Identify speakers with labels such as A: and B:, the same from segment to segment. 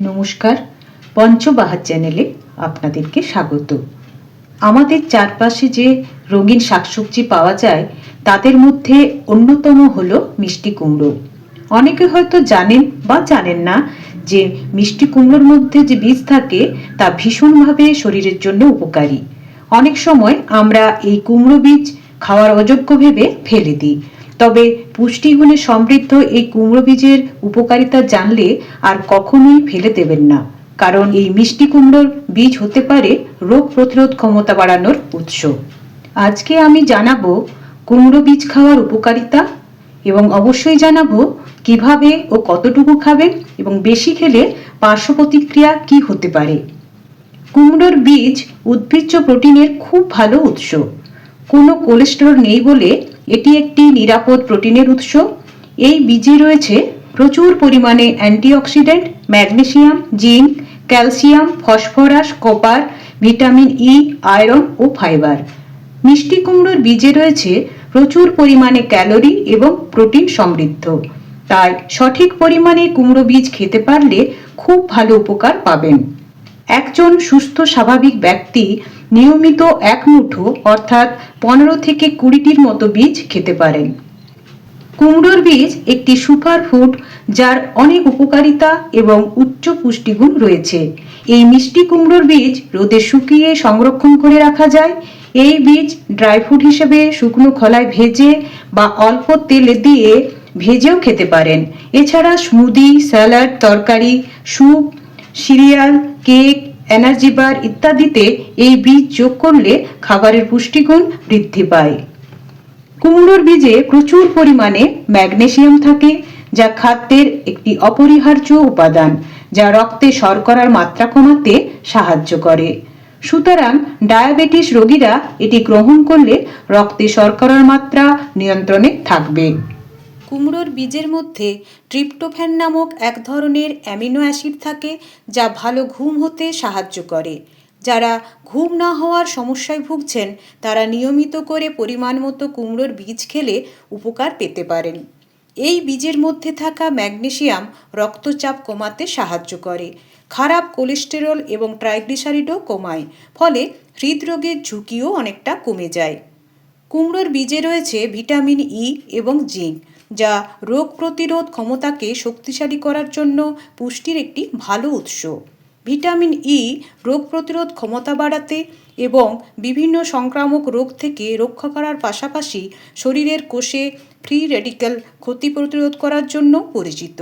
A: নমস্কার পঞ্চবাহার চ্যানেলে আপনাদেরকে স্বাগত। আমাদের চারপাশে যে রঙিন শাকসবজি পাওয়া যায়, তাদের মধ্যে অন্যতম হলো মিষ্টি কুমড়ো। অনেকে হয়তো জানেন বা জানেন না যে মিষ্টি কুমড়োর মধ্যে যে বীজ থাকে, তা ভীষণভাবে শরীরের জন্য উপকারী। অনেক সময় আমরা এই কুমড়ো বীজ খাওয়ার অযোগ্য ভেবে ফেলে দিই। তবে পুষ্টিগুণে সমৃদ্ধ এই কুমড়ো বীজের উপকারিতা জানলে আর কখনোই ফেলে দেবেন না। কারণ এই মিষ্টি কুমড়োর বীজ হতে পারে রোগ প্রতিরোধ ক্ষমতা বাড়ানোর উৎস। আজকে আমি জানাব কুমড়ো বীজ খাওয়ার উপকারিতা এবং অবশ্যই জানাব কীভাবে ও কতটুকু খাবেন এবং বেশি খেলে পার্শ্ব প্রতিক্রিয়া কি হতে পারে। কুমড়োর বীজ উদ্ভিজ্জ প্রোটিনের খুব ভালো উৎস। কোনো কোলেস্টেরল নেই বলে এটি একটি নিরাপদ প্রোটিনের উৎস। এই বীজে রয়েছে প্রচুর পরিমাণে antioxidant, magnesium, zinc, calcium, phosphorus, copper, vitamin E iron ও ফাইবার। মিষ্টি কুমড়োর বীজে রয়েছে প্রচুর পরিমাণে ক্যালোরি এবং প্রোটিন সমৃদ্ধ। তাই সঠিক পরিমাণে কুমড়ো বীজ খেতে পারলে খুব ভালো উপকার পাবেন। একজন সুস্থ স্বাভাবিক ব্যক্তি নিয়মিত এক মুঠো, অর্থাৎ পনেরো থেকে কুড়িটির মতো বীজ খেতে পারেন। কুমড়োর বীজ একটি সুপার ফুড যার অনেক উপকারিতা এবং উচ্চ পুষ্টিগুণ রয়েছে। এই মিষ্টি কুমড়োর বীজ রোদে শুকিয়ে সংরক্ষণ করে রাখা যায়। এই বীজ ড্রাই ফ্রুট হিসেবে শুকনো খলায় ভেজে বা অল্প তেলে দিয়ে ভেজেও খেতে পারেন। এছাড়া স্মুদি, স্যালাড, তরকারি, soup, cereal cake, energy bar ইত্যাদিতে এই বীজ যোগ করলে খাবারের পুষ্টিগুণ বৃদ্ধি পায়। কুমড়োর বীজে প্রচুর পরিমাণে ম্যাগনেসিয়াম থাকে, যা খাদ্যের একটি অপরিহার্য উপাদান, যা রক্তে শর্করার মাত্রা কমাতে সাহায্য করে। সুতরাং ডায়াবেটিস রোগীরা এটি গ্রহণ করলে রক্তে শর্করার মাত্রা নিয়ন্ত্রণে থাকবে। কুমড়োর বীজের মধ্যে ট্রিপ্টোফ্যান নামক এক ধরনের অ্যামিনো অ্যাসিড থাকে যা ভালো ঘুম হতে সাহায্য করে। যারা ঘুম না হওয়ার সমস্যায় ভুগছেন, তারা নিয়মিত করে পরিমাণ মতো কুমড়োর বীজ খেলে উপকার পেতে পারেন। এই বীজের মধ্যে থাকা ম্যাগনেসিয়াম রক্তচাপ কমাতে সাহায্য করে। খারাপ কোলেস্টেরল এবং ট্রাইগ্লিসারিডও কমায়, ফলে হৃদরোগের ঝুঁকিও অনেকটা কমে যায়। কুমড়োর বীজে রয়েছে ভিটামিন ই এবং জিঙ্ক। যা রোগ প্রতিরোধ ক্ষমতাকে শক্তিশালী করার জন্য পুষ্টির একটি ভালো উৎস। ভিটামিন ই রোগ প্রতিরোধ ক্ষমতা বাড়াতে এবং বিভিন্ন সংক্রামক রোগ থেকে রক্ষা করার পাশাপাশি শরীরের কোষে ফ্রি রেডিক্যাল ক্ষতি প্রতিরোধ করার জন্য পরিচিত।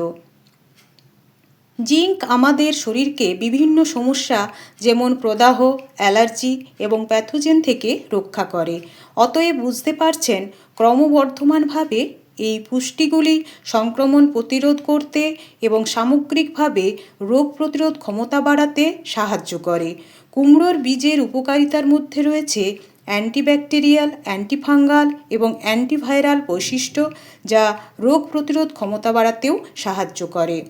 A: জিঙ্ক আমাদের শরীরকে বিভিন্ন সমস্যা যেমন প্রদাহ, অ্যালার্জি এবং প্যাথোজেন থেকে রক্ষা করে। অতএব বুঝতে পারছেন, ক্রমবর্ধমানভাবে এই পুষ্টিগুলি সংক্রমণ প্রতিরোধ করতে এবং সামগ্রিকভাবে রোগ প্রতিরোধ ক্ষমতা বাড়াতে সাহায্য করে। কুমড়োর বীজের উপকারিতার মধ্যে রয়েছে অ্যান্টিব্যাকটেরিয়াল, অ্যান্টিফাঙ্গাল এবং অ্যান্টিভাইরাল বৈশিষ্ট্য যা রোগ প্রতিরোধ ক্ষমতা বাড়াতেও সাহায্য করে।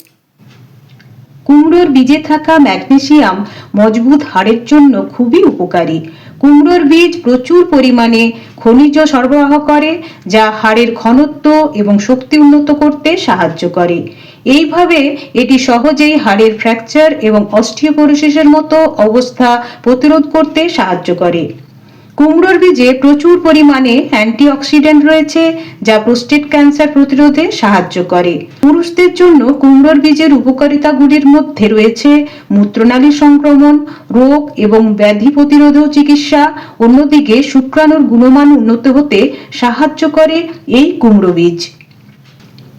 A: কুমড়োর বীজে থাকা ম্যাগনেসিয়াম মজবুত হাড়ের জন্য খুবই উপকারী। কুমড়োর বীজ প্রচুর পরিমাণে খনিজ সরবরাহ করে, যা হাড়ের ঘনত্ব এবং শক্তি উন্নত করতে সাহায্য করে। এইভাবে এটি সহজেই হাড়ের ফ্র্যাকচার এবং অস্টিওপোরোসিসের মতো অবস্থা প্রতিরোধ করতে সাহায্য করে। কুমড়োর বীজে প্রচুর পরিমাণে অ্যান্টিঅক্সিডেন্ট রয়েছে, যা প্রোস্টেট ক্যান্সার প্রতিরোধে সাহায্য করে। পুরুষদের জন্য কুমড়োর বীজের উপকারিতাগুলির মধ্যে রয়েছে মূত্রনালী সংক্রমণ, রোগ এবং ব্যাধি প্রতিরোধ চিকিৎসা। অন্যদিকে শুক্রাণুর গুণমান উন্নত হতে সাহায্য করে এই কুমড়ো বীজ।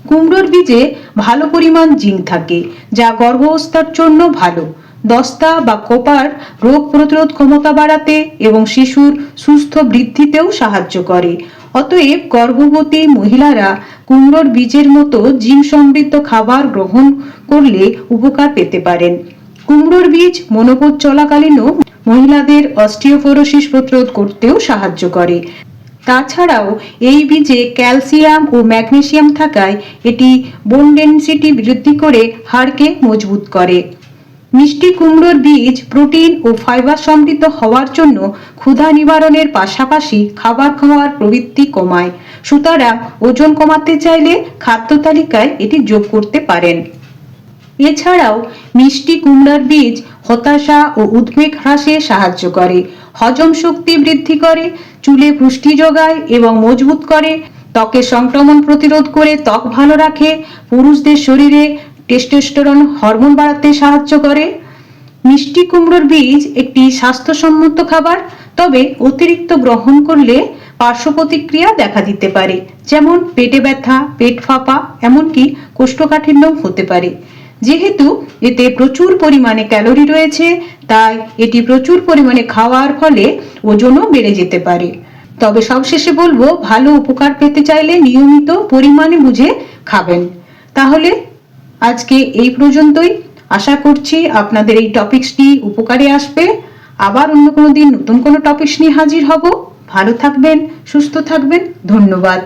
A: কুমড়োর বীজে ভালো পরিমাণ জিঙ্ক থাকে, যা গর্ভাবস্থার জন্য ভালো। দস্তা বা কোপার রোগ প্রতিরোধ ক্ষমতা বাড়াতে এবং শিশুর সুস্থ বৃদ্ধিতেও সাহায্য করে। অতএব গর্ভবতী মহিলারা কুমড়োর বীজের মতো জিম সমৃদ্ধ খাবার গ্রহণ করলে উপকার পেতে পারেন। কুমড়োর বীজ মনোপোজ চলাকালীনও মহিলাদের অস্টিওপোরোসিস প্রতিরোধ করতেও সাহায্য করে। তাছাড়াও এই বীজে ক্যালসিয়াম ও ম্যাগনেসিয়াম থাকায় এটি বোন ডেন্সিটি বৃদ্ধি করে হাড়কে মজবুত করে। মিষ্টি কুমড়োর বীজ, প্রোটিন ও ফাইবার সমৃদ্ধ হওয়ার জন্য ক্ষুধা নিবারণের পাশাপাশি খাবার খাওয়ার প্রবৃত্তি কমায়। সুতরাং ওজন কমাতে চাইলে খাদ্য তালিকায় এটি যোগ করতে পারেন। এছাড়াও মিষ্টি কুমড়ার বীজ হতাশা ও উদ্বেগ হ্রাসে সাহায্য করে, হজম শক্তি বৃদ্ধি করে, চুলে পুষ্টি যোগায় এবং মজবুত করে ত্বকের সংক্রমণ প্রতিরোধ করে ত্বক ভালো রাখে, পুরুষদের শরীরে টেস্টোস্টেরন হরমোন বাড়াতে সাহায্য করে। মিষ্টি কুমড়োর বীজ একটি স্বাস্থ্যসম্মত খাবার, তবে অতিরিক্ত গ্রহণ করলে পার্শ্ব প্রতিক্রিয়া দেখা দিতে পারে, যেমন পেটে ব্যথা, পেট ফাঁপা, এমনকি কোষ্ঠকাঠিন্যও হতে পারে। যেহেতু এতে প্রচুর পরিমাণে ক্যালোরি রয়েছে, তাই এটি প্রচুর পরিমাণে খাওয়ার ফলে ওজনও বেড়ে যেতে পারে। তবে সবশেষে বলব, ভালো উপকার পেতে চাইলে নিয়মিত পরিমাণে বুঝে খাবেন। তাহলে আজকে এই পর্যন্তই। আশা করছি আপনাদের এই টপিকসটি উপকারে আসবে। আবার অন্য কোনো দিন নতুন কোনো টপিকস নিয়ে হাজির হব। ভালো থাকবেন, সুস্থ থাকবেন। ধন্যবাদ।